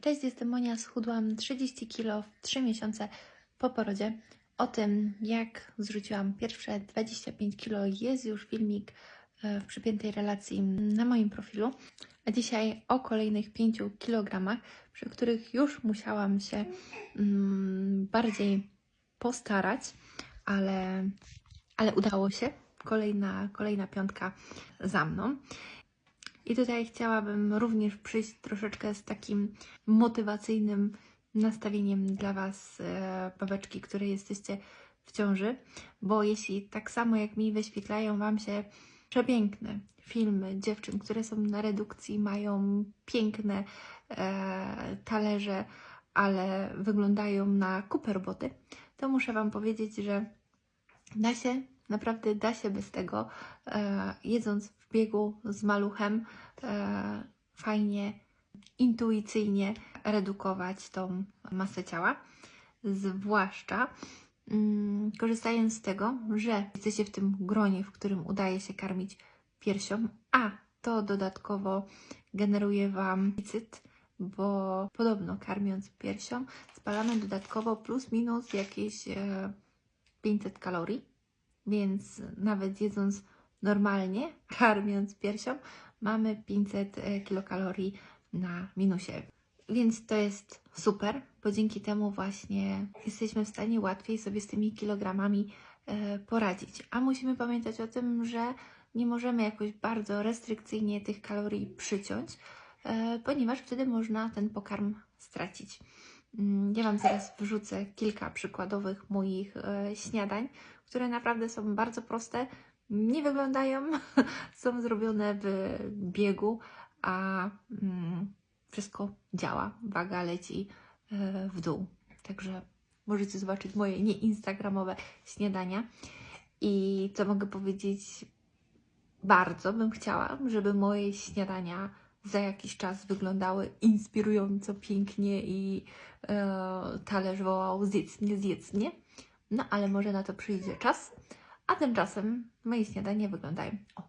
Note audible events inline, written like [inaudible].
Cześć, jestem Monia, schudłam 30 kg w 3 miesiące po porodzie. O tym, jak zrzuciłam pierwsze 25 kg, jest już filmik e, w przypiętej relacji na moim profilu. A dzisiaj o kolejnych 5 kg, przy których już musiałam się mm, bardziej postarać, ale, ale udało się. Kolejna, kolejna piątka za mną. I tutaj chciałabym również przyjść troszeczkę z takim motywacyjnym nastawieniem dla Was, e, babeczki, które jesteście w ciąży, bo jeśli tak samo jak mi wyświetlają Wam się przepiękne filmy dziewczyn, które są na redukcji, mają piękne e, talerze, ale wyglądają na kupę roboty, to muszę Wam powiedzieć, że da się, naprawdę da się bez tego, e, jedząc w biegu z maluchem, e, fajnie, intuicyjnie redukować tą masę ciała. Zwłaszcza mm, korzystając z tego, że jesteście w tym gronie, w którym udaje się karmić piersią, a to dodatkowo generuje Wam deficyt, bo podobno karmiąc piersią spalamy dodatkowo plus minus jakieś e, 500 kalorii, więc nawet jedząc normalnie, [laughs] karmiąc piersią, mamy 500 e, kilokalorii na minusie. Więc to jest super, bo dzięki temu właśnie jesteśmy w stanie łatwiej sobie z tymi kilogramami e, poradzić. A musimy pamiętać o tym, że nie możemy jakoś bardzo restrykcyjnie tych kalorii przyciąć, e, ponieważ wtedy można ten pokarm stracić. Mm, Ja Wam zaraz wrzucę kilka przykładowych moich e, śniadań, które naprawdę są bardzo proste, nie wyglądają, [laughs] są zrobione w biegu, a mm, wszystko działa. Waga leci e, w dół. Także możecie zobaczyć moje nieinstagramowe śniadania. I co mogę powiedzieć? Bardzo bym chciała, żeby moje śniadania za jakiś czas wyglądały inspirująco, pięknie i e, talerz wołał zjedz mnie, zjedz. No ale może na to przyjdzie czas. A tymczasem moje śniadania wyglądają o